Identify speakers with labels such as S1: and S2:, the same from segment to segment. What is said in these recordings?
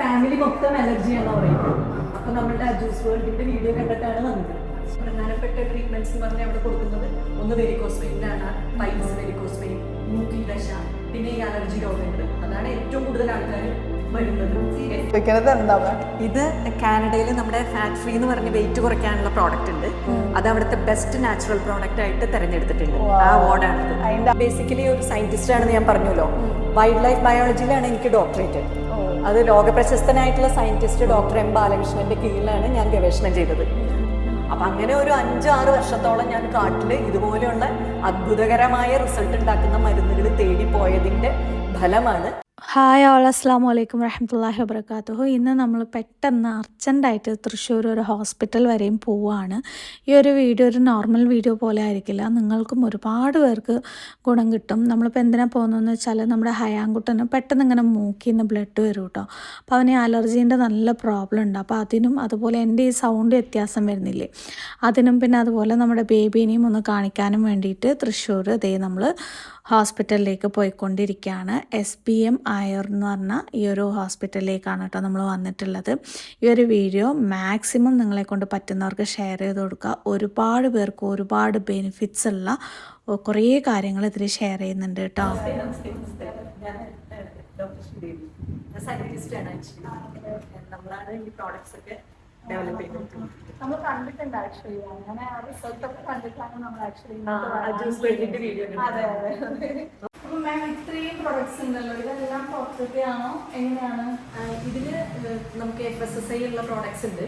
S1: Family മൊത്തം അലർജിയാണെന്ന് പറയുന്നത് അപ്പൊ നമ്മളുടെ ജ്യൂസ് വേൾഡിന്റെ വീഡിയോ കണ്ടിട്ടാണ് വന്നത്. പ്രധാനപ്പെട്ട ട്രീറ്റ്മെന്റ്സ് എന്ന് പറഞ്ഞാൽ അവിടെ കൊടുക്കുന്നത് ഒന്ന് വെരിക്കോസ് വെയിനാണ് പൈൽസ് വെരിക്കോസ് വെയിൻ മൂക്കിൽ ദശ പിന്നെ ഈ അലർജി രോഗങ്ങൾ. അതാണ് ഏറ്റവും കൂടുതൽ ആൾക്കാർ ഇത് കാനഡയിൽ നമ്മുടെ ഫാറ്റ് ഫ്രീ എന്ന് പറഞ്ഞ് വെയിറ്റ് കുറയ്ക്കാനുള്ള പ്രോഡക്റ്റ് ഉണ്ട്. അത് അവിടുത്തെ ബെസ്റ്റ് നാച്ചുറൽ പ്രോഡക്റ്റ് ആയിട്ട് തെരഞ്ഞെടുത്തിട്ടുണ്ട്. ആ അവാർഡാണ് ബേസിക്കലി ഒരു സയന്റിസ്റ്റ് ആണെന്ന് ഞാൻ പറഞ്ഞല്ലോ. വൈൽഡ് ലൈഫ് ബയോളജിയിലാണ് എനിക്ക് ഡോക്ടറേറ്റ് അത് ലോകപ്രശസ്തനായിട്ടുള്ള സയന്റിസ്റ്റ് ഡോക്ടർ എം ബാലകൃഷ്ണന്റെ കീഴിലാണ് ഞാൻ ഗവേഷണം ചെയ്തത്. അപ്പൊ അങ്ങനെ ഒരു അഞ്ച് ആറ് വർഷത്തോളം ഞാൻ കാട്ടിൽ ഇതുപോലെയുള്ള അത്ഭുതകരമായ റിസൾട്ട് ഉണ്ടാക്കുന്ന മരുന്നുകൾ തേടി പോയതിന്റെ ഫലമാണ്
S2: ഹായ് ഓൾ അസ്സാം വലൈക്കും വരഹമുല്ലാഹി വബർക്കാത്തുഹു ഇന്ന് നമ്മൾ പെട്ടെന്ന് അർജന്റായിട്ട് തൃശ്ശൂർ ഒരു ഹോസ്പിറ്റൽ വരെയും പോവുകയാണ് ഈ ഒരു വീഡിയോ ഒരു നോർമൽ വീഡിയോ പോലെ ആയിരിക്കില്ല. നിങ്ങൾക്കും ഒരുപാട് പേർക്ക് ഗുണം കിട്ടും. നമ്മളിപ്പോൾ എന്തിനാ പോകുന്നതെന്ന് വെച്ചാൽ നമ്മുടെ ഹയാങ്കുട്ടന് പെട്ടെന്ന് ഇങ്ങനെ മൂക്കിൽ നിന്ന് ബ്ലഡ് വരും കേട്ടോ. അപ്പോൾ അവന് അലർജീന്റെ നല്ല പ്രോബ്ലം ഉണ്ട്. അപ്പോൾ അതിനും അതുപോലെ എന്റെ ഈ സൗണ്ട് വ്യത്യാസം വരുന്നില്ലേ? അതിനും പിന്നെ അതുപോലെ നമ്മുടെ ബേബീനെയും ഒന്ന് കാണിക്കാനും വേണ്ടിയിട്ട് തൃശ്ശൂർ ദേ നമ്മൾ ഹോസ്പിറ്റലിലേക്ക് പോയിക്കൊണ്ടിരിക്കുകയാണ്. എസ് പി എം ആയർ എന്ന് പറഞ്ഞ ഈ ഒരു ഹോസ്പിറ്റലിലേക്കാണ് കേട്ടോ നമ്മൾ വന്നിട്ടുള്ളത്. ഈ ഒരു വീഡിയോ മാക്സിമം നിങ്ങളെ കൊണ്ട് പറ്റുന്നവർക്ക് ഷെയർ ചെയ്ത് കൊടുക്കുക. ഒരുപാട് പേർക്ക് ഒരുപാട് ബെനിഫിറ്റ്സ് ഉള്ള കുറേ കാര്യങ്ങൾ ഇതിൽ ഷെയർ ചെയ്യുന്നുണ്ട് കേട്ടോ.
S1: ഡോക്ടർ നമ്മളാണ് ഈ പ്രോഡക്ട്സ് ഒക്കെ ഡെവലപ്പ്
S3: നമ്മൾ കണ്ടിട്ടുണ്ട് ആക്ച്വലി അങ്ങനെ ആ റിസൾട്ട് ഒക്കെ കണ്ടിട്ടാണ് നമ്മൾ ആക്ച്വലി അതെ അതെ അപ്പൊ മാം ഇത്രയും പ്രൊഡക്ട്സ് ഉണ്ടല്ലോ. ഇതെല്ലാം എങ്ങനെയാണ്?
S1: ഇതിൽ നമുക്ക് എഫ് എസ് എസ് ഐ ഉള്ള പ്രോഡക്ട്സ് ഉണ്ട്.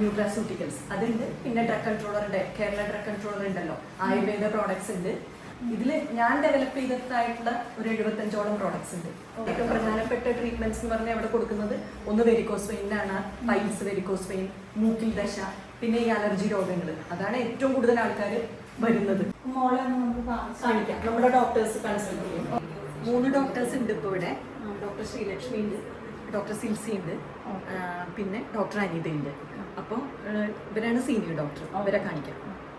S1: ന്യൂട്രാസ്യൂട്ടിക്കൽസ് അതുണ്ട്. പിന്നെ ഡ്രഗ് കൺട്രോളർ ഉണ്ട്. കേരള ഡ്രഗ് കൺട്രോളർ ഉണ്ടല്ലോ. ആയുർവേദ പ്രോഡക്ട്സ് ഉണ്ട്. ഇതിൽ ഞാൻ ഡെവലപ്പ് ചെയ്തിട്ടായിട്ടുള്ള ഒരു എഴുപത്തഞ്ചോളം പ്രോഡക്ട്സ് ഉണ്ട്. ഏറ്റവും പ്രധാനപ്പെട്ട ട്രീറ്റ്മെന്റ്സ് എന്ന് പറഞ്ഞാൽ അവിടെ കൊടുക്കുന്നത് ഒന്ന് വെരിക്കോസ് വെയിനാണ് പൈൽസ് വെരിക്കോസ് വെയിൻ മൂക്കിൽ ദശ പിന്നെ ഈ അലർജി രോഗങ്ങൾ അതാണ് ഏറ്റവും കൂടുതൽ ആൾക്കാർ വരുന്നത്. കാണിക്കാം. നമ്മുടെ ഡോക്ടേഴ്സ് കൺസൾട്ട് ചെയ്യും മൂന്ന് ഡോക്ടേഴ്സ് ഉണ്ട് ഇപ്പോൾ ഇവിടെ. ഡോക്ടർ ശ്രീലക്ഷ്മി ഉണ്ട്. ഡോക്ടർ സിൽസി ഉണ്ട് പിന്നെ ഡോക്ടർ അനിത ഉണ്ട്. അപ്പോൾ ഇവരാണ് സീനിയർ ഡോക്ടർ അവരെ കാണിക്കാം.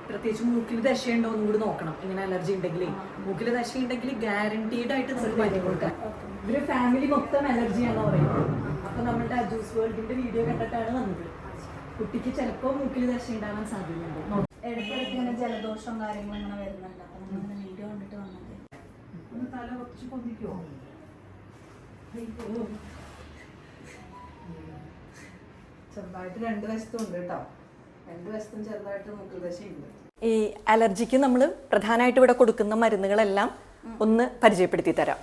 S1: പ്രത്യേകിച്ച് മൂക്കിൽ ദശയുണ്ടോ എന്നും കൂടി നോക്കണം. ഇങ്ങനെ അലർജി ഉണ്ടെങ്കിൽ മൂക്കിൽ ദശ ഉണ്ടെങ്കിൽ ഗ്യാരണ്ടീഡ് ആയിട്ട് നിങ്ങൾക്ക് മരുന്ന് കൊടുക്കാം. ഇവർ ഫാമിലി മൊത്തം അലർജി അലർജിയാണെന്ന് പറയുന്നത് അപ്പൊ നമ്മുടെ ജ്യൂസ് വേൾഡിന്റെ വീഡിയോ കണ്ടിട്ടാണ് വന്നത്. കുട്ടിക്ക് ചിലപ്പോൾ മൂക്കിൽ ദശ ഉണ്ടാകാൻ സാധ്യതയുണ്ട്
S3: ഇടയ്ക്കിടയ്ക്ക് ഇങ്ങനെ ജലദോഷവും കാര്യങ്ങളും ഇങ്ങനെ വരുന്നുണ്ട്. അപ്പൊ നമ്മളിങ്ങനെ വീഡിയോ കണ്ടിട്ട് വന്നത്.
S1: തല കുറച്ച് പൊന്തിക്കോ?
S4: ചെറുതായിട്ട് രണ്ട് വശത്തും ഉണ്ട് കേട്ടോ. രണ്ട് വശത്തും ചെറുതായിട്ട്
S1: ഈ അലർജിക്ക് നമ്മൾ പ്രധാനമായിട്ട് ഇവിടെ കൊടുക്കുന്ന മരുന്നുകളെല്ലാം ഒന്ന് പരിചയപ്പെടുത്തി തരാം.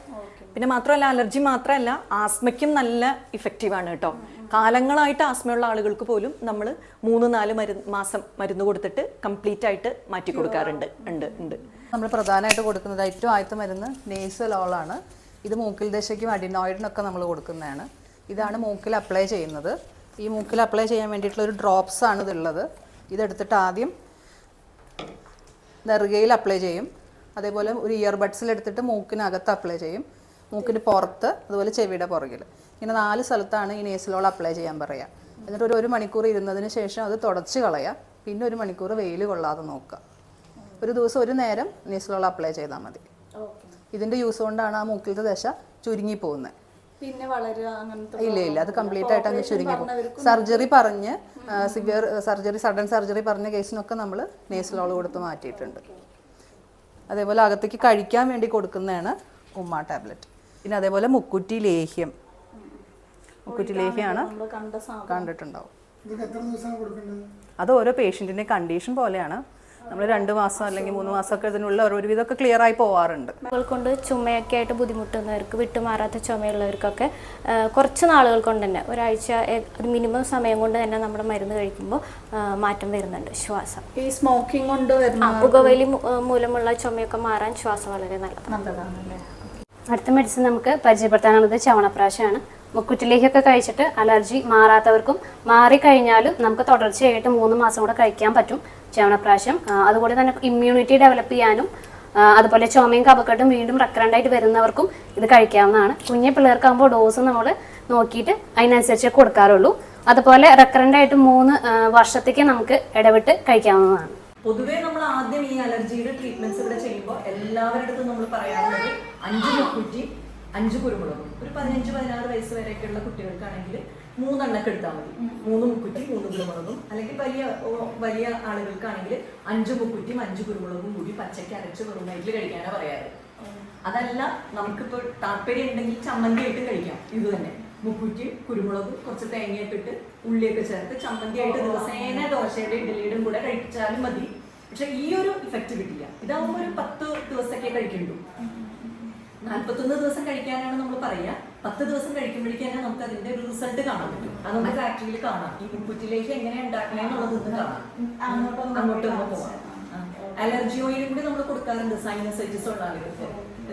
S1: പിന്നെ മാത്രമല്ല അലർജി മാത്രമല്ല ആസ്മയ്ക്കും നല്ല ഇഫക്റ്റീവാണ് കേട്ടോ. കാലങ്ങളായിട്ട് ആസ്മയുള്ള ആളുകൾക്ക് പോലും നമ്മൾ മൂന്ന് നാല് മരുന്ന് മാസം മരുന്ന് കൊടുത്തിട്ട് കംപ്ലീറ്റ് ആയിട്ട് മാറ്റി കൊടുക്കാറുണ്ട് ഉണ്ട് ഉണ്ട്.
S4: നമ്മൾ പ്രധാനമായിട്ട് കൊടുക്കുന്നത് ഏറ്റവും ആദ്യത്തെ മരുന്ന് നേസലോളാണ് ഇത് മൂക്കിൽ ദശയ്ക്കും അഡിനോയിഡിനൊക്കെ നമ്മൾ കൊടുക്കുന്നതാണ്. ഇതാണ് മൂക്കിൽ അപ്ലൈ ചെയ്യുന്നത്. ഈ മൂക്കിൽ അപ്ലൈ ചെയ്യാൻ വേണ്ടിയിട്ടുള്ള ഒരു ഡ്രോപ്സ് ആണ് ഇതുള്ളത്. ഇതെടുത്തിട്ട് ആദ്യം നെറുകയിൽ അപ്ലൈ ചെയ്യും. അതേപോലെ ഒരു ഇയർ ബഡ്സിൽ എടുത്തിട്ട് മൂക്കിനകത്ത് അപ്ലൈ ചെയ്യും. മൂക്കിന് പുറത്ത് അതുപോലെ ചെവിയുടെ പുറകിൽ. ഇങ്ങനെ നാല് സ്ഥലത്താണ് ഈ നേസിലോൾ അപ്ലൈ ചെയ്യാൻ പറയുക. എന്നിട്ട് ഒരു ഒരു മണിക്കൂർ ഇരുന്നതിന് ശേഷം അത് തുടച്ച് കളയുക. പിന്നെ ഒരു മണിക്കൂർ വെയിൽ കൊള്ളാതെ നോക്കുക. ഒരു ദിവസം ഒരു നേരം നേസിലോൾ അപ്ലൈ ചെയ്താൽ മതി. ഇതിന്റെ യൂസ് കൊണ്ടാണ് ആ മൂക്കിലത്തെ ദശ ചുരുങ്ങി പോകുന്നത്
S3: പിന്നെ വളരുക അങ്ങനത്തെ
S4: ഇല്ല ഇല്ല. അത് കംപ്ലീറ്റ് ആയിട്ട് അങ്ങ് ചുരുങ്ങി പോകും. സർജറി പറഞ്ഞ് സിവിയർ സർജറി സഡൻ സർജറി പറഞ്ഞ കേസിനൊക്കെ നമ്മൾ നേസിലോൾ കൊടുത്ത് മാറ്റിയിട്ടുണ്ട്. അതേപോലെ അകത്തേക്ക് കഴിക്കാൻ വേണ്ടി കൊടുക്കുന്നതാണ് ഉമ്മ ടാബ്ലറ്റ്. പിന്നെ അതേപോലെ മുക്കുറ്റി ലേഹ്യം. മുക്കുറ്റി ലേഹ്യമാണ്
S3: നമ്മൾ കണ്ട സാധനം.
S4: കണ്ടിട്ടുണ്ടാവും. അത് ഓരോ പേഷ്യന്റിന്റെ കണ്ടീഷൻ പോലെയാണ്. നമ്മൾ രണ്ട് മാസം അല്ലെങ്കിൽ മൂന്ന് മാസമൊക്കെ ഇതിനുള്ള ഒരുവിധമൊക്കെ ക്ലിയർ ആയി പോവാറുണ്ട്.
S5: നാളുകൾ കൊണ്ട് ചുമയൊക്കെ ആയിട്ട് ബുദ്ധിമുട്ടുന്നവർക്ക് വിട്ടുമാറാത്ത ചുമയുള്ളവർക്കൊക്കെ കുറച്ച് നാളുകൾ കൊണ്ട് തന്നെ ഒരാഴ്ച ഒരു മിനിമം സമയം കൊണ്ട് തന്നെ നമ്മുടെ മരുന്ന് കഴിക്കുമ്പോൾ മാറ്റം വരുന്നുണ്ട് ശ്വാസം.
S3: ഈ സ്മോക്കിംഗ് കൊണ്ട്
S5: പുകവലി മൂലമുള്ള ചുമയൊക്കെ മാറാൻ ശ്വാസം വളരെ നല്ലതാണ്.
S6: അടുത്ത മെഡിസിൻ നമുക്ക് പരിചയപ്പെടുത്താനുള്ളത് ചവണപ്രാശമാണ് മുക്കുറ്റിലേക്കൊക്കെ കഴിച്ചിട്ട് അലർജി മാറാത്തവർക്കും മാറിക്കഴിഞ്ഞാലും നമുക്ക് തുടർച്ചയായിട്ട് മൂന്ന് മാസം കൂടെ കഴിക്കാൻ പറ്റും ചവണപ്രാശം. അതുപോലെ തന്നെ ഇമ്മ്യൂണിറ്റി ഡെവലപ്പ് ചെയ്യാനും അതുപോലെ ചുമയും കപക്കെട്ടും വീണ്ടും റെക്കറന്റായിട്ട് വരുന്നവർക്കും ഇത് കഴിക്കാവുന്നതാണ്. കുഞ്ഞു പിള്ളേർക്കാകുമ്പോൾ ഡോസ് നമ്മൾ നോക്കിയിട്ട് അതിനനുസരിച്ച് കൊടുക്കാറുള്ളൂ. അതുപോലെ റെക്കറന്റായിട്ട് മൂന്ന് വർഷത്തേക്ക് നമുക്ക് ഇടവിട്ട് കഴിക്കാവുന്നതാണ്.
S1: പൊതുവേ നമ്മൾ ആദ്യം ഈ അലർജിയുടെ ട്രീറ്റ്മെന്റ്സ് ഇവിടെ ചെയ്യുമ്പോൾ എല്ലാവരുടെ അടുത്തും നമ്മൾ പറയാറുള്ളത് അഞ്ച് മുക്കുറ്റി അഞ്ച് കുരുമുളകും. ഒരു പതിനഞ്ച് പതിനാറ് വയസ്സ് വരെയൊക്കെയുള്ള കുട്ടികൾക്കാണെങ്കിൽ മൂന്നെണ്ണൊക്കെ എടുത്താൽ മതി. മൂന്ന് മുക്കുറ്റി മൂന്ന് കുരുമുളകും. അല്ലെങ്കിൽ വലിയ വലിയ ആളുകൾക്കാണെങ്കിൽ അഞ്ച് മുക്കുറ്റിയും അഞ്ച് കുരുമുളകും കൂടി പച്ചയ്ക്ക് അരച്ച് വെറും വയറ്റിൽ കഴിക്കാനാ പറയാറ്. അതല്ല നമുക്കിപ്പോൾ താല്പര്യം ഉണ്ടെങ്കിൽ ചമ്മന്തി ആയിട്ട് കഴിക്കാം. ഇത് തന്നെ. മുക്കുറ്റി കുരുമുളക് കുറച്ച് തേങ്ങയൊക്കെ ഇട്ട് ഉള്ളിയൊക്കെ ചേർത്ത് ചമ്മന്തി ആയിട്ട് ദിവസേന ദോശയുടെ ഇഡ്ഡലിയുടെ കൂടെ കഴിച്ചാലും മതി. പക്ഷെ ഈ ഒരു ഇഫക്റ്റ് കിട്ടില്ല. ഇതാവുമ്പോൾ ഒരു പത്ത് ദിവസമൊക്കെ കഴിക്കണ്ടു. നാല്പത്തൊന്ന് ദിവസം കഴിക്കാനാണ് നമ്മൾ പറയുക പത്ത് ദിവസം കഴിക്കുമ്പോഴേക്കും നമുക്ക് അതിന്റെ ഒരു റിസൾട്ട് കാണാൻ പറ്റും. അത് നമുക്ക് ഫാക്ടറിയിൽ കാണാം. ഈ മുക്കുറ്റിലേക്ക് എങ്ങനെ ഉണ്ടാക്കണേന്നുള്ളത് ഇന്ന് കാണാം.
S3: അങ്ങോട്ടൊന്ന്
S1: പോവാം. അലർജി ഓയിലും കൂടി നമ്മൾ കൊടുക്കാറുണ്ട് സൈനസൈറ്റിസ് ഉള്ള ആളുകൾക്ക്.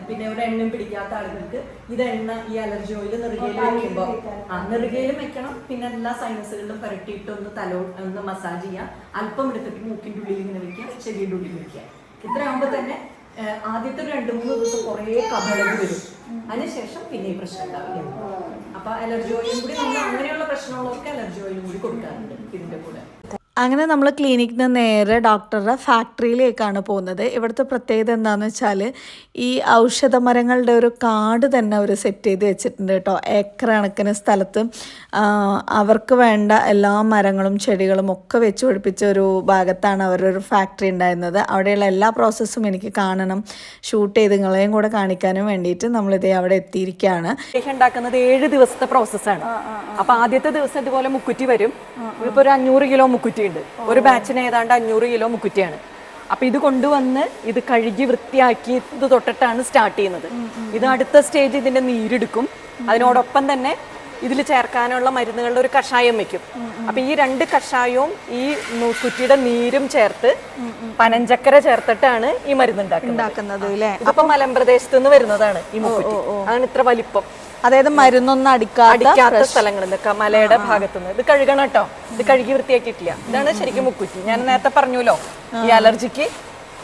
S1: പിന്നെ ഒരു എണ്ണം പിടിക്കാത്ത ആളുകൾക്ക്. ഇത് എണ്ണ ഈ അലർജി ഓയിൽ നെറുകയിൽ വെക്കുമ്പോൾ ആ നെറുകയിലും വെക്കണം. പിന്നെ എല്ലാ സൈനസുകളിലും പുരട്ടിയിട്ട് ഒന്ന് തലോ ഒന്ന് മസാജ് ചെയ്യുക അല്പം എടുത്തിട്ട് മൂക്കിന്റെ ഉള്ളിൽ ഇങ്ങനെ വെക്കുക ചെവിയുടെ ഉള്ളിൽ വെക്കുക. ഇത്രയാകുമ്പോൾ തന്നെ ആദ്യത്തെ രണ്ട് മൂന്ന് ദിവസം കുറേ കബളവ് വരും. അതിനുശേഷം പിന്നെ ഈ പ്രശ്നം ഉണ്ടാവില്ല. അപ്പൊ അലർജി ഓയിലും കൂടി നമ്മൾ അങ്ങനെയുള്ള പ്രശ്നമുള്ളവർക്ക് അലർജി ഓയിലും കൂടി കൊടുക്കാറുണ്ട് ഇതിന്റെ കൂടെ.
S2: അങ്ങനെ നമ്മൾ ക്ലിനിക്കിൽ നിന്ന് നേരെ ഡോക്ടറുടെ ഫാക്ടറിയിലേക്കാണ് പോകുന്നത്. ഇവിടുത്തെ പ്രത്യേകത എന്താണെന്ന് വെച്ചാൽ ഈ ഔഷധ മരങ്ങളുടെ ഒരു കാട് തന്നെ അവർ സെറ്റ് ചെയ്ത് വെച്ചിട്ടുണ്ട് കേട്ടോ. ഏക്കർ കണക്കിന് സ്ഥലത്ത്. അവർക്ക് വേണ്ട എല്ലാ മരങ്ങളും ചെടികളും ഒക്കെ വെച്ച് പിടിപ്പിച്ച ഒരു ഭാഗത്താണ് അവരുടെ ഒരു ഫാക്ടറി ഉണ്ടായിരുന്നത്. അവിടെയുള്ള എല്ലാ പ്രോസസ്സും എനിക്ക് കാണണം. ഷൂട്ട് ചെയ്ത് നിങ്ങളെയും കൂടെ കാണിക്കാനും വേണ്ടിയിട്ട് നമ്മളിതേ അവിടെ എത്തിയിരിക്കുകയാണ്.
S1: ഉണ്ടാക്കുന്നത് ഏഴ് ദിവസത്തെ പ്രോസസ്സാണ് അപ്പോൾ ആദ്യത്തെ ദിവസം ഇതുപോലെ മുക്കുറ്റി വരും. ഇപ്പോൾ ഒരു അഞ്ഞൂറ് കിലോ മുക്കുറ്റി ഉണ്ട് ഒരു ബാച്ചിന് ഏതാണ്ട് അഞ്ഞൂറ് കിലോ മുക്കുറ്റിയാണ്. അപ്പൊ ഇത് കൊണ്ടുവന്ന് ഇത് കഴുകി വൃത്തിയാക്കി ഇത് തൊട്ടിട്ടാണ് സ്റ്റാർട്ട് ചെയ്യുന്നത്. ഇത് അടുത്ത സ്റ്റേജ് ഇതിന്റെ നീരെടുക്കും. അതിനോടൊപ്പം തന്നെ ഇതിൽ ചേർക്കാനുള്ള മരുന്നുകളുടെ ഒരു കഷായം വെക്കും. അപ്പൊ ഈ രണ്ട് കഷായവും ഈ കുറ്റിയുടെ നീരും ചേർത്ത് പനഞ്ചക്കര ചേർത്തിട്ടാണ് ഈ മരുന്ന് ഉണ്ടാക്കുന്നത്. അപ്പൊ മലമ്പ്രദേശത്ത് നിന്ന് വരുന്നതാണ് ഈ മുക്കുറ്റി. അതാണ് ഇത്ര വലിപ്പം.
S2: അതായത് മരുന്നൊന്നും അടിക്കാതെ
S1: അടിക്കാത്ത സ്ഥലങ്ങളിൽ നിന്നൊക്കെ മലയുടെ ഭാഗത്തുനിന്ന്. ഇത് കഴുകണം കേട്ടോ ഇത് കഴുകി വൃത്തിയാക്കിയിട്ടില്ല. ഇതാണ് ശരിക്കും മുക്കുറ്റി. ഞാൻ നേരത്തെ പറഞ്ഞല്ലോ ഈ അലർജിക്ക്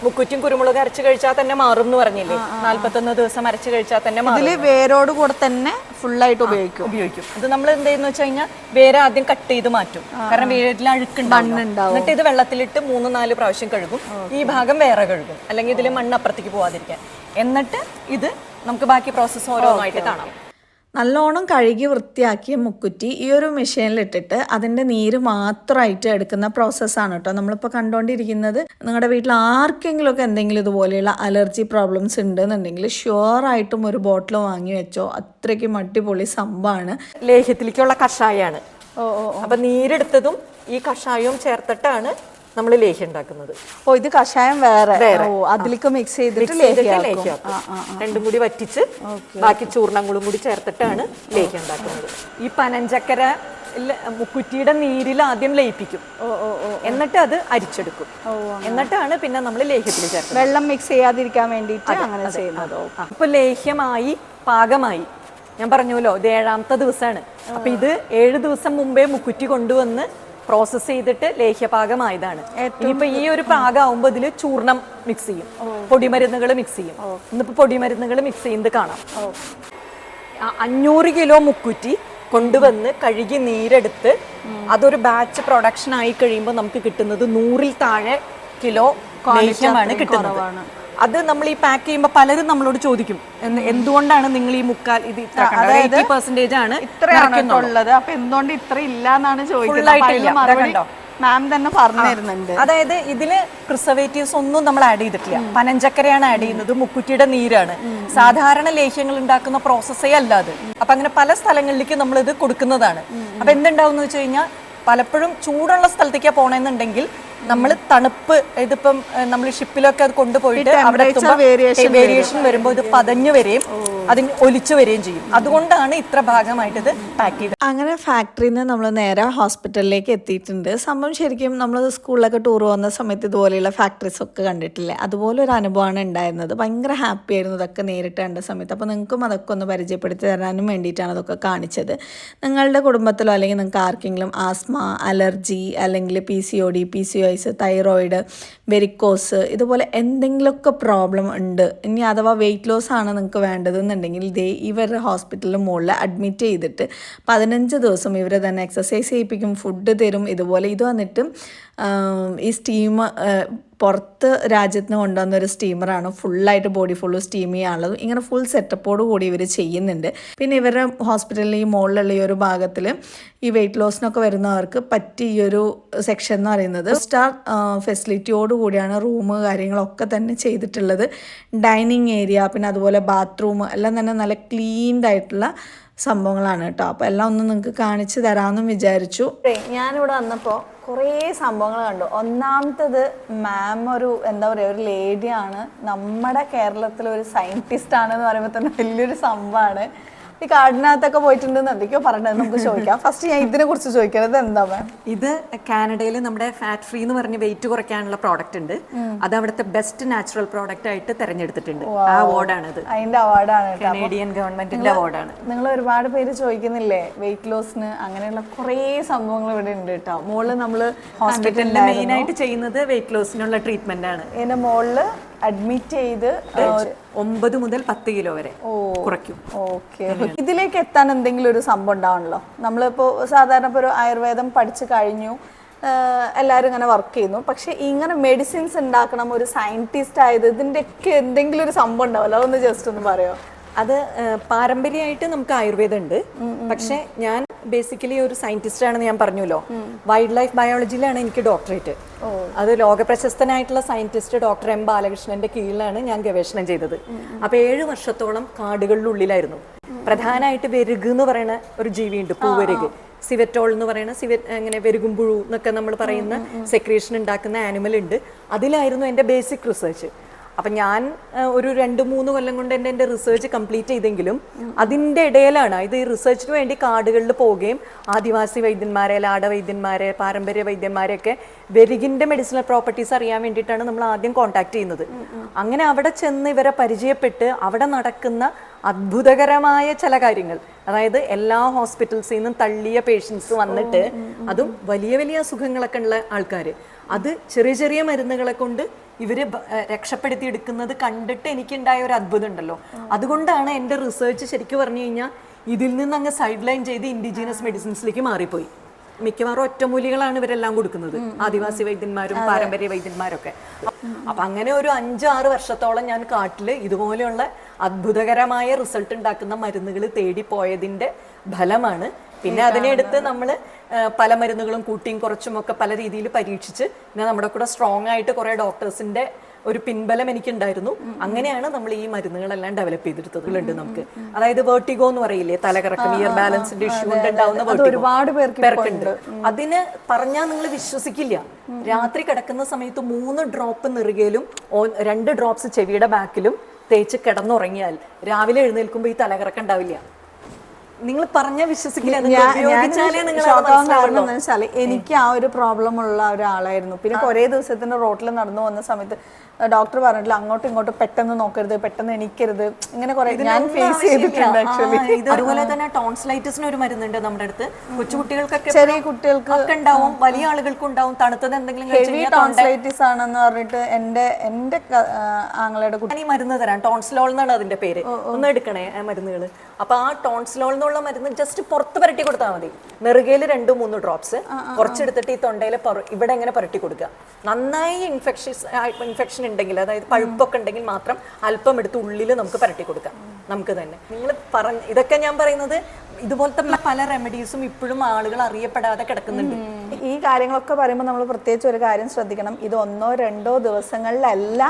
S1: മുക്കുറ്റും കുരുമുളക് അരച്ച് കഴിച്ചാൽ തന്നെ മാറും എന്ന് പറഞ്ഞില്ലേ? നാല്പത്തൊന്ന് ദിവസം അരച്ച് കഴിച്ചാൽ തന്നെ മാറും
S2: ഇതിൽ വേരോട് കൂടെ തന്നെ ഫുള്ളായിട്ട് ഉപയോഗിക്കും.
S1: ഉപയോഗിക്കും. ഇത് നമ്മൾ എന്ത് ചെയ്യുന്ന വെച്ച് കഴിഞ്ഞാൽ വേര് ആദ്യം കട്ട് ചെയ്ത് മാറ്റും. കാരണം വേരിൽ അഴുക്കുണ്ടാവും എന്നിട്ട് ഇത് വെള്ളത്തിലിട്ട് മൂന്ന് നാല് പ്രാവശ്യം കഴുകും. ഈ ഭാഗം വേറെ കഴുകും. അല്ലെങ്കിൽ ഇതിൽ മണ്ണ് അപ്പുറത്തേക്ക് പോവാതിരിക്കാൻ. എന്നിട്ട് ഇത് നമുക്ക് ബാക്കി പ്രോസസ്സ് ഓരോന്നായിട്ട് കാണാം.
S2: നല്ലോണം കഴുകി വൃത്തിയാക്കിയ മുക്കുറ്റി ഈ ഒരു മെഷീനിലിട്ടിട്ട് അതിന്റെ നീര് മാത്രമായിട്ട് എടുക്കുന്ന പ്രോസസ്സാണ് കേട്ടോ. നമ്മളിപ്പോൾ കണ്ടുകൊണ്ടിരിക്കുന്നത് നിങ്ങളുടെ വീട്ടിൽ ആർക്കെങ്കിലുമൊക്കെ എന്തെങ്കിലും ഇതുപോലെയുള്ള അലർജി പ്രോബ്ലംസ് ഉണ്ടെന്നുണ്ടെങ്കിൽ ഷുവറായിട്ടും ഒരു ബോട്ടിൽ വാങ്ങി വെച്ചോ. അത്രയ്ക്കും അടിപൊളി സംഭവമാണ്.
S1: ലേഹ്യത്തിലേക്കുള്ള കഷായാണ്. അപ്പൊ നീരെടുത്തതും ഈ കഷായവും ചേർത്തിട്ടാണ് നമ്മൾ ലേഹ്യം ഉണ്ടാക്കുന്നത്.
S2: ഓ ഇത് കഷായം വേറെ. അതിലേക്ക് മിക്സ് ചെയ്തിട്ട്
S1: ലേഹ്യം. രണ്ടും കൂടി വറ്റിച്ച് ബാക്കി ചൂർണങ്ങളും കൂടി ചേർത്തിട്ടാണ് ലേഹ്യം ഉണ്ടാക്കുന്നത്. ഈ പനഞ്ചക്കര മുക്കുറ്റിയുടെ നീരിൽ ആദ്യം ലയിപ്പിക്കും. എന്നിട്ട് അത് അരിച്ചെടുക്കും. എന്നിട്ടാണ് പിന്നെ നമ്മൾ ലേഹ്യത്തിൽ ചേർക്കുന്നത്.
S2: വെള്ളം മിക്സ് ചെയ്യാതിരിക്കാൻ വേണ്ടിയിട്ട് അങ്ങനെ ചെയ്യുന്നത്.
S1: ഇപ്പൊ ലേഹ്യമായി പാകമായി. ഞാൻ പറഞ്ഞല്ലോ ഇത് ഏഴാമത്തെ ദിവസമാണ്. അപ്പൊ ഇത് ഏഴ് ദിവസം മുമ്പേ മുക്കുറ്റി കൊണ്ടുവന്ന് പ്രോസസ്സ് ചെയ്തിട്ട് ലേഹ്യപാകമായതാണ്. ഇനിയിപ്പോ ഈ ഒരു പാകമാകുമ്പോ ഇതിൽ ചൂർണം മിക്സ് ചെയ്യും. പൊടിമരുന്നുകൾ മിക്സ് ചെയ്യും. ഇന്നിപ്പോ പൊടിമരുന്നുകൾ മിക്സ് ചെയ്യുന്നത് കാണാം. അഞ്ഞൂറ് കിലോ മുക്കുറ്റി കൊണ്ടുവന്ന് കഴുകി നീരെടുത്ത് അതൊരു ബാച്ച് പ്രൊഡക്ഷൻ ആയി കഴിയുമ്പോൾ നമുക്ക് കിട്ടുന്നത് നൂറിൽ താഴെ കിലോ ലേഹ്യമാണ് കിട്ടുന്നത്. അത് നമ്മൾ ഈ പാക്ക് ചെയ്യുമ്പോൾ പലരും നമ്മളോട് ചോദിക്കും. എന്തുകൊണ്ടാണ് നിങ്ങൾ ഈ മുക്കാൽ ഇത് ഇത്ര പെർസെന്റേജ് ആണ് ഇത്രയാണുള്ളത്
S2: ഉള്ളത് അപ്പൊ എന്തുകൊണ്ട് ഇത്ര ഇല്ല. എന്നാണ് ചോദിക്കുന്നത്? മാം തന്നെ പറഞ്ഞു തരുന്നുണ്ട്
S1: അതായത് ഇതിൽ പ്രിസർവേറ്റീവ്സ് ഒന്നും നമ്മൾ ആഡ് ചെയ്തിട്ടില്ല. പനഞ്ചക്കരയാണ് ആഡ് ചെയ്യുന്നത് മുക്കുറ്റിയുടെ നീരാണ്. സാധാരണ ലേഹ്യങ്ങൾ ഉണ്ടാക്കുന്ന പ്രോസസ്സേ അല്ല അത്. അപ്പൊ അങ്ങനെ പല സ്ഥലങ്ങളിലേക്ക് നമ്മൾ ഇത് കൊടുക്കുന്നതാണ്. അപ്പൊ എന്തുണ്ടാവും എന്ന് വെച്ച് കഴിഞ്ഞാൽ പലപ്പോഴും ചൂടുള്ള സ്ഥലത്തേക്കാണ് പോണെന്നുണ്ടെങ്കിൽ നമ്മൾ തണുപ്പ് ഇതിപ്പം നമ്മൾ ഷിപ്പിലൊക്കെ അത് കൊണ്ടുപോയിട്ട് അവിടെ വേരിയേഷൻ വരുമ്പോൾ ഇത് പതഞ്ഞു വരെയും അതിന് ഒലിച്ചു വരികയും ചെയ്യും. അതുകൊണ്ടാണ് ഇത്ര ഭാഗമായിട്ട് ഇത് പാക്ക് ചെയ്തത്.
S2: അങ്ങനെ ഫാക്ടറിയിൽ നിന്ന് നമ്മൾ നേരെ ഹോസ്പിറ്റലിലേക്ക് എത്തിയിട്ടുണ്ട്. സംഭവം ശരിക്കും നമ്മൾ സ്കൂളിലൊക്കെ ടൂർ പോകുന്ന സമയത്ത് ഇതുപോലെയുള്ള ഫാക്ടറീസ് ഒക്കെ കണ്ടിട്ടില്ലേ? അതുപോലെ ഒരു അനുഭവമാണ് ഉണ്ടായിരുന്നത്. ഭയങ്കര ഹാപ്പി ആയിരുന്നു ഇതൊക്കെ നേരിട്ട് കണ്ട സമയത്ത്. അപ്പോൾ നിങ്ങൾക്കും അതൊക്കെ ഒന്ന് പരിചയപ്പെടുത്തി തരാനും വേണ്ടിയിട്ടാണ് അതൊക്കെ കാണിച്ചത്. നിങ്ങളുടെ കുടുംബത്തിലോ അല്ലെങ്കിൽ നിങ്ങൾക്ക് ആർക്കെങ്കിലും ആസ്മ അലർജി അല്ലെങ്കിൽ P C O D P C O ice thyroid varicose ഇതുപോലെ എന്തെങ്കിലുമൊക്കെ പ്രോബ്ലം ഉണ്ട് ഇനി അഥവാ വെയിറ്റ് ലോസ് ആണ് നിങ്ങൾക്ക് വേണ്ടതെന്നുണ്ടെങ്കിൽ ദേ ഇവരുടെ ഹോസ്പിറ്റലിൽ മുകളിൽ അഡ്മിറ്റ് ചെയ്തിട്ട് പതിനഞ്ച് ദിവസം ഇവരെ തന്നെ എക്സസൈസ് ചെയ്യിപ്പിക്കും ഫുഡ് തരും ഇതുപോലെ ഇത് വന്നിട്ട് ഈ സ്റ്റീം പുറത്ത് രാജ്യത്ത് നിന്ന് കൊണ്ടുവന്ന ഒരു സ്റ്റീമറാണ്. ഫുള്ളായിട്ട് ബോഡി ഫുള്ള് സ്റ്റീം ചെയ്യാനുള്ളത്. ഇങ്ങനെ ഫുൾ സെറ്റപ്പോട് കൂടി ഇവർ ചെയ്യുന്നുണ്ട്. പിന്നെ ഇവരുടെ ഹോസ്പിറ്റലിൽ ഈ മുകളിലുള്ള ഈ ഒരു ഭാഗത്തിൽ ഈ വെയിറ്റ് ലോസിനൊക്കെ വരുന്നവർക്ക് പറ്റിയ ഈ ഒരു സെക്ഷൻ എന്ന് പറയുന്നത് സ്റ്റാർ ഫെസിലിറ്റിയോട് കൂടിയാണ് റൂം കാര്യങ്ങളൊക്കെ തന്നെ ചെയ്തിട്ടുള്ളത്. ഡൈനിങ് ഏരിയ പിന്നെ അതുപോലെ ബാത്റൂം എല്ലാം തന്നെ നല്ല ക്ലീൻഡ് ആയിട്ടുള്ള സംഭവങ്ങളാണ് കേട്ടോ. അപ്പോൾ എല്ലാം ഒന്ന് നിങ്ങൾക്ക് കാണിച്ചു തരാമെന്നും വിചാരിച്ചു.
S3: ഞാനിവിടെ വന്നപ്പോൾ കുറേ സംഭവങ്ങൾ കണ്ടു. ഒന്നാമത്തത് മാം ഒരു എന്താ പറയുക ഒരു ലേഡിയാണ് നമ്മുടെ കേരളത്തിലെ ഒരു സയന്റിസ്റ്റ് ആണെന്ന് പറയുമ്പോൾ തന്നെ വലിയൊരു സംഭവമാണ് ഈ കാടിനകത്തൊക്കെ പോയിട്ടുണ്ടെന്ന് എന്തൊക്കെയോ പറഞ്ഞത്. നമുക്ക് ചോദിക്കാം. ഫസ്റ്റ് ഞാൻ ഇതിനെ കുറിച്ച് ചോദിക്കുന്നത് എന്താ മാം?
S1: ഇത് കാനഡയിൽ നമ്മുടെ ഫാറ്റ് ഫ്രീ എന്ന് പറഞ്ഞ് വെയിറ്റ് കുറയ്ക്കാനുള്ള പ്രോഡക്റ്റ് ഉണ്ട്. അത് അവിടുത്തെ ബെസ്റ്റ് നാച്ചുറൽ പ്രോഡക്റ്റ് ആയിട്ട് തെരഞ്ഞെടുത്തിട്ടുണ്ട്. ആ അവാർഡാണ് ഇത്
S3: അതിന്റെ അവാർഡാണ്
S1: കനേഡിയൻ ഗവൺമെന്റിന്റെ അവാർഡാണ്
S3: നിങ്ങൾ ഒരുപാട് പേര് ചോദിക്കുന്നില്ലേ? വെയിറ്റ് ലോസിന് അങ്ങനെയുള്ള കുറേ സംഭവങ്ങൾ ഇവിടെ ഉണ്ട് കേട്ടോ. മോൾ നമ്മൾ
S1: ഹോസ്പിറ്റലിൽ മെയിൻ ആയിട്ട് ചെയ്യുന്നത് വെയിറ്റ് ലോസിനുള്ള ട്രീറ്റ്മെന്റ് ആണ്.
S3: എന്റെ മോളിൽ അഡ്മിറ്റ് ചെയ്ത്
S1: ഒമ്പത് മുതൽ പത്ത് കിലോ വരെ കുറയ്ക്കും.
S3: ഓക്കെ. ഇതിലേക്ക് എത്താൻ എന്തെങ്കിലും ഒരു സംഭവം ഉണ്ടാവണല്ലോ? നമ്മളിപ്പോ സാധാരണ ഇപ്പോൾ ഒരു ആയുർവേദം പഠിച്ചു കഴിഞ്ഞു എല്ലാവരും ഇങ്ങനെ വർക്ക് ചെയ്യുന്നു. പക്ഷെ ഇങ്ങനെ മെഡിസിൻസ് ഉണ്ടാക്കണം ഒരു സയന്റിസ്റ്റ് ആയത് ഇതിന്റെയൊക്കെ എന്തെങ്കിലും ഒരു സംഭവം ഉണ്ടാവല്ലോ? അതൊന്ന് ജസ്റ്റ് ഒന്ന് പറയോ?
S1: അത് പാരമ്പര്യമായിട്ട് നമുക്ക് ആയുർവേദം ഉണ്ട്. പക്ഷെ ഞാൻ ബേസിക്കലി ഒരു സയന്റിസ്റ്റ് ആണെന്ന് ഞാൻ പറഞ്ഞല്ലോ വൈൽഡ് ലൈഫ് ബയോളജിയിലാണ് എനിക്ക് ഡോക്ടറേറ്റ് അത് ലോക പ്രശസ്തനായിട്ടുള്ള സയന്റിസ്റ്റ് ഡോക്ടർ എം ബാലകൃഷ്ണന്റെ കീഴിലാണ് ഞാൻ ഗവേഷണം ചെയ്തത്. അപ്പൊ ഏഴ് വർഷത്തോളം കാടുകളിലുള്ളിലായിരുന്നു പ്രധാനമായിട്ട് വെരുക് എന്ന് പറയുന്ന ഒരു ജീവിയുണ്ട് പൂവരുക്. സിവറ്റോൾ എന്ന് പറയുന്ന സിവ അങ്ങനെ വെരുകുമ്പുഴു എന്നൊക്കെ നമ്മൾ പറയുന്ന സെക്രീഷൻ ഉണ്ടാക്കുന്ന ആനിമൽ ഉണ്ട്. അതിലായിരുന്നു എന്റെ ബേസിക് റിസർച്ച് അപ്പം ഞാൻ ഒരു രണ്ട് മൂന്ന് കൊല്ലം കൊണ്ട് എന്റെ എന്റെ റിസർച്ച് കംപ്ലീറ്റ് ചെയ്തെങ്കിലും അതിന്റെ ഇടയിലാണ് ഇത് ഈ റിസർച്ചിന് വേണ്ടി കാടുകളിൽ പോവുകയും ആദിവാസി വൈദ്യന്മാരെ ലാട വൈദ്യന്മാരെ പാരമ്പര്യ വൈദ്യന്മാരെയൊക്കെ വെരികിന്റെ മെഡിസിനൽ പ്രോപ്പർട്ടീസ് അറിയാൻ വേണ്ടിയിട്ടാണ് നമ്മൾ ആദ്യം കോൺടാക്ട് ചെയ്യുന്നത്. അങ്ങനെ അവിടെ ചെന്ന് ഇവരെ പരിചയപ്പെട്ട് അവിടെ നടക്കുന്ന അത്ഭുതകരമായ ചില കാര്യങ്ങൾ അതായത് എല്ലാ ഹോസ്പിറ്റൽസിൽ നിന്നും തള്ളിയ പേഷ്യൻസ് വന്നിട്ട് അതും വലിയ വലിയ അസുഖങ്ങളൊക്കെ ഉള്ള ആൾക്കാർ അത് ചെറിയ ചെറിയ മരുന്നുകളെ കൊണ്ട് ഇവർ രക്ഷപ്പെടുത്തി എടുക്കുന്നത് കണ്ടിട്ട് എനിക്കുണ്ടായ ഒരു അത്ഭുതം ഉണ്ടല്ലോ. അതുകൊണ്ടാണ് എന്റെ റിസർച്ച് ശരിക്കും പറഞ്ഞു കഴിഞ്ഞാൽ ഇതിൽ നിന്ന് അങ്ങ് സൈഡ് ലൈൻ ചെയ്ത് ഇൻഡിജീനസ് മെഡിസിൻസിലേക്ക് മാറിപ്പോയി. മിക്കവാറും ഒറ്റമൂലികളാണ് ഇവരെല്ലാം കൊടുക്കുന്നത്. ആദിവാസി വൈദ്യന്മാരും പാരമ്പര്യ വൈദ്യന്മാരൊക്കെ. അപ്പൊ അങ്ങനെ ഒരു അഞ്ച് ആറ് വർഷത്തോളം ഞാൻ കാട്ടിൽ ഇതുപോലെയുള്ള അത്ഭുതകരമായ റിസൾട്ട് ഉണ്ടാക്കുന്ന മരുന്നുകൾ തേടി പോയതിന്റെ ഫലമാണ് പിന്നെ അതിനെ എടുത്ത് നമ്മൾ പല മരുന്നുകളും കൂട്ടിയും കുറച്ചും ഒക്കെ പല രീതിയിൽ പരീക്ഷിച്ച് പിന്നെ നമ്മുടെ കൂടെ സ്ട്രോങ് ആയിട്ട് കുറെ ഡോക്ടേഴ്സിന്റെ ഒരു പിൻബലം എനിക്കുണ്ടായിരുന്നു. അങ്ങനെയാണ് നമ്മൾ ഈ മരുന്നുകളെല്ലാം ഡെവലപ്പ് ചെയ്തെടുത്തതുണ്ട് നമുക്ക്. അതായത് വേർട്ടിഗോ എന്ന് പറയില്ലേ തലകറക്കം ഇയർ ബാലൻസിന്റെ ഇഷ്യൂ കൊണ്ട് ഉണ്ടാവുന്ന.
S3: ഒരുപാട് പേർക്ക്
S1: പേർക്കുണ്ട് അതിന് പറഞ്ഞാൽ നിങ്ങൾ വിശ്വസിക്കില്ല. രാത്രി കിടക്കുന്ന സമയത്ത് മൂന്ന് ഡ്രോപ്പ് നെറുകയിലും രണ്ട് ഡ്രോപ്സ് ചെവിയുടെ ബാക്കിലും തേച്ച് കിടന്നുറങ്ങിയാൽ രാവിലെ എഴുന്നേൽക്കുമ്പോൾ ഈ തലകറക്കം ഉണ്ടാവില്ല. നിങ്ങൾ പറഞ്ഞ വിശ്വസിക്കില്ല.
S3: എനിക്ക് ആ ഒരു പ്രോബ്ലം ഉള്ള ഒരാളായിരുന്നു. പിന്നെ കുറേ ദിവസത്തിന്റെ റോട്ടിൽ നടന്നു വന്ന സമയത്ത് ഡോക്ടർ പറഞ്ഞിട്ടില്ല അങ്ങോട്ടും ഇങ്ങോട്ടും പെട്ടെന്ന് നോക്കരുത് പെട്ടെന്ന് എണീക്കരുത് ഇങ്ങനെ കുറെ ഞാൻ ഫേസ് ചെയ്തിട്ടുണ്ട് ആക്ച്വലി
S1: അതുപോലെ തന്നെ ടോൺസിലൈറ്റിസിന് ഒരു മരുന്നുണ്ട് നമ്മുടെ അടുത്ത്. കൊച്ചുകുട്ടികൾക്കൊക്കെ
S3: ചെറിയ കുട്ടികൾക്ക്
S1: ഉണ്ടാവും വലിയ ആളുകൾക്ക് ഉണ്ടാവും തണുത്തത് എന്തെങ്കിലും
S3: ഹെവി ടോൺസിലൈറ്റിസ് ആണെന്ന് പറഞ്ഞിട്ട് എന്റെ എന്റെ ആങ്ങളുടെ കുട്ടി
S1: മരുന്ന് തരാം ടോൺസിലോൾ എന്നാണ് അതിന്റെ പേര്. ഒന്ന് എടുക്കണേ മരുന്നുകൾ അപ്പൊ ആ ടോൺസിലോൾ എന്നുള്ള മരുന്ന് ജസ്റ്റ് പുറത്ത് പുരട്ടി കൊടുത്താൽ മതി. നെറുകയിൽ രണ്ട് മൂന്ന് ഡ്രോപ്സ് കുറച്ചെടുത്തിട്ട് ഈ തൊണ്ടയിൽ ഇവിടെ എങ്ങനെ പുരട്ടി കൊടുക്കുക. നന്നായി ഇൻഫെക്ഷൻസ് ഇൻഫെക്ഷൻ ഉണ്ടെങ്കിൽ അതായത് പഴുപ്പൊക്കെ ഉണ്ടെങ്കിൽ മാത്രം അല്പം എടുത്ത് ഉള്ളിൽ നമുക്ക് പുരട്ടി കൊടുക്കാം. നമുക്ക് തന്നെ. നിങ്ങൾ പറഞ്ഞ ഇതൊക്കെ ഞാൻ പറയുന്നത് ഇതുപോലത്തെ പല റെമഡീസും ഇപ്പോഴും ആളുകൾ അറിയപ്പെടാതെ കിടക്കുന്നുണ്ട്.
S3: ഈ കാര്യങ്ങളൊക്കെ പറയുമ്പോൾ നമ്മൾ പ്രത്യേകിച്ച് ഒരു കാര്യം ശ്രദ്ധിക്കണം. ഇത് ഒന്നോ രണ്ടോ ദിവസങ്ങളിലല്ല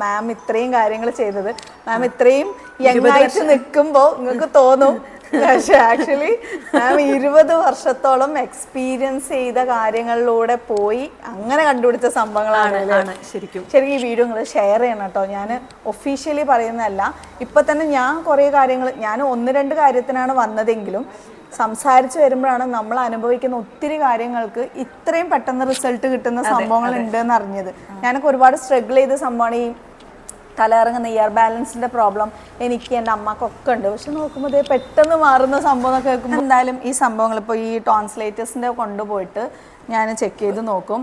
S3: മാം ഇത്രയും കാര്യങ്ങൾ ചെയ്തത്. മാം ഇത്രയും യങ് ആയിട്ട് നിൽക്കുമ്പോൾ നിങ്ങൾക്ക് തോന്നും പക്ഷെ ആക്ച്വലി മാം ഇരുപത് വർഷത്തോളം എക്സ്പീരിയൻസ് ചെയ്ത കാര്യങ്ങളിലൂടെ പോയി അങ്ങനെ കണ്ടുപിടിച്ച സംഭവങ്ങളാണ്?
S1: ശരിക്കും.
S3: ശരിക്കും ഈ വീഡിയോ നിങ്ങൾ ഷെയർ ചെയ്യണം കേട്ടോ. ഞാൻ ഒഫീഷ്യലി പറയുന്നതല്ല ഇപ്പം തന്നെ ഞാൻ കുറേ കാര്യങ്ങൾ ഞാൻ ഒന്ന് രണ്ട് കാര്യത്തിനാണ് വന്നതെങ്കിലും സംസാരിച്ച് വരുമ്പോഴാണ് നമ്മൾ അനുഭവിക്കുന്ന ഒത്തിരി കാര്യങ്ങൾക്ക് ഇത്രയും പെട്ടെന്ന് റിസൾട്ട് കിട്ടുന്ന സംഭവങ്ങൾ ഉണ്ട് എന്ന് അറിഞ്ഞത്. ഞാനൊക്കെ ഒരുപാട് സ്ട്രഗിൾ ചെയ്ത സംഭവമാണ് ഈ തലയിറങ്ങുന്ന ഇയർ ബാലൻസിന്റെ പ്രോബ്ലം എനിക്ക് എന്റെ അമ്മക്കൊക്കെ ഉണ്ട്. പക്ഷെ നോക്കുമ്പോൾ ഇതേ പെട്ടെന്ന് മാറുന്ന സംഭവം എന്നൊക്കെ കേൾക്കുമ്പോൾ എന്തായാലും ഈ സംഭവങ്ങൾ ഇപ്പോൾ ഈ ടോൺസ്ലേറ്റേഴ്സിന്റെ കൊണ്ടുപോയിട്ട് ഞാൻ ചെക്ക് ചെയ്ത് നോക്കും.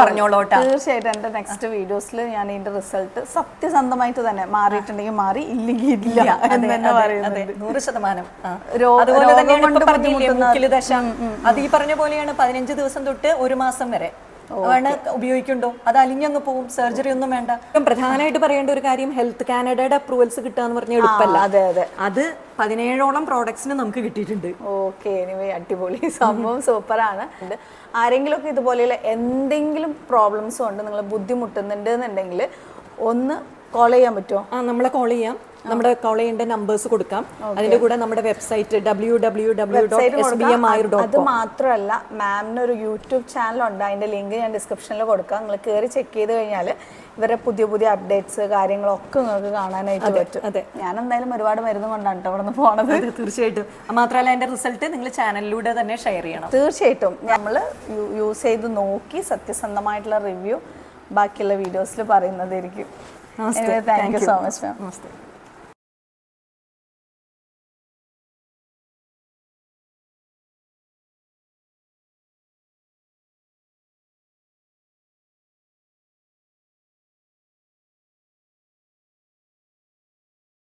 S1: പറഞ്ഞോളോട്ടെ
S3: തീർച്ചയായിട്ടും എന്റെ നെക്സ്റ്റ് വീഡിയോസിൽ ഞാൻ ഇതിന്റെ റിസൾട്ട് സത്യസന്ധമായിട്ട് തന്നെ മാറിയിട്ടുണ്ടെങ്കിൽ മാറി ഇല്ലെങ്കിൽ ഇല്ല എന്ന് തന്നെ
S1: നൂറ് ശതമാനം. അതുപോലെ തന്നെയാണ് മൂക്കിൽ ദശ. അത് ഈ പറഞ്ഞ പോലെയാണ് പതിനഞ്ച് ദിവസം തൊട്ട് ഒരു മാസം വരെ. ആണ് ഉപയോഗിക്കുന്നുണ്ടോ? അത് അലിഞ്ഞങ്ങ് പോകും സർജറി ഒന്നും വേണ്ട. പ്രധാനമായിട്ട് പറയേണ്ട ഒരു കാര്യം ഹെൽത്ത് കാനഡയുടെ അപ്രൂവൽസ് കിട്ടുക എന്ന് പറഞ്ഞാൽ എളുപ്പമല്ല
S3: അതെ, അതെ.
S1: അത് പതിനേഴോളം പ്രോഡക്ട്സിന് നമുക്ക് കിട്ടിയിട്ടുണ്ട്.
S3: ഓക്കെ എനിവേ അടിപൊളി. സംഭവം സൂപ്പറാണ്. ആരെങ്കിലും ഒക്കെ ഇതുപോലെയുള്ള എന്തെങ്കിലും പ്രോബ്ലംസ് ഉണ്ട് നിങ്ങൾ ബുദ്ധിമുട്ടുന്നുണ്ട് എന്നുണ്ടെങ്കിൽ ഒന്ന് കോൾ ചെയ്യാൻ പറ്റുമോ?
S1: ആ നമ്മളെ കോൾ ചെയ്യാം. നമ്മുടെ കോൾ ചെയ്യേണ്ട നമ്പേഴ്സ് കൊടുക്കാം. അതിന്റെ കൂടെ നമ്മുടെ website W W W dot S B M Ayur
S3: കൊടുക്കാം. അത് മാത്രമല്ല മാമിന് ഒരു യൂട്യൂബ് ചാനൽ ഉണ്ട്. അതിന്റെ ലിങ്ക് ഞാൻ ഡിസ്ക്രിപ്ഷനിൽ കൊടുക്കാം. നിങ്ങൾ കയറി ചെക്ക് ചെയ്ത് കഴിഞ്ഞാൽ ഇവരുടെ പുതിയ പുതിയ അപ്ഡേറ്റ്സ് കാര്യങ്ങളൊക്കെ നിങ്ങൾക്ക് കാണാനായിട്ട് പറ്റും.
S1: അതെ.
S3: ഞാൻ എന്തായാലും ഒരുപാട് മരുന്ന് കൊണ്ടാണ് കേട്ടോ അവിടെ നിന്ന് പോണത്
S1: തീർച്ചയായിട്ടും. മാത്രമല്ല അതിന്റെ റിസൾട്ട് നിങ്ങൾ ചാനലിലൂടെ തന്നെ ഷെയർ ചെയ്യണം.
S3: തീർച്ചയായിട്ടും. നമ്മൾ യൂസ് ചെയ്ത് നോക്കി സത്യസന്ധമായിട്ടുള്ള റിവ്യൂ ബാക്കിയുള്ള വീഡിയോസിൽ പറയുന്നതായിരിക്കും. Thank you so much ma'am
S1: namaste.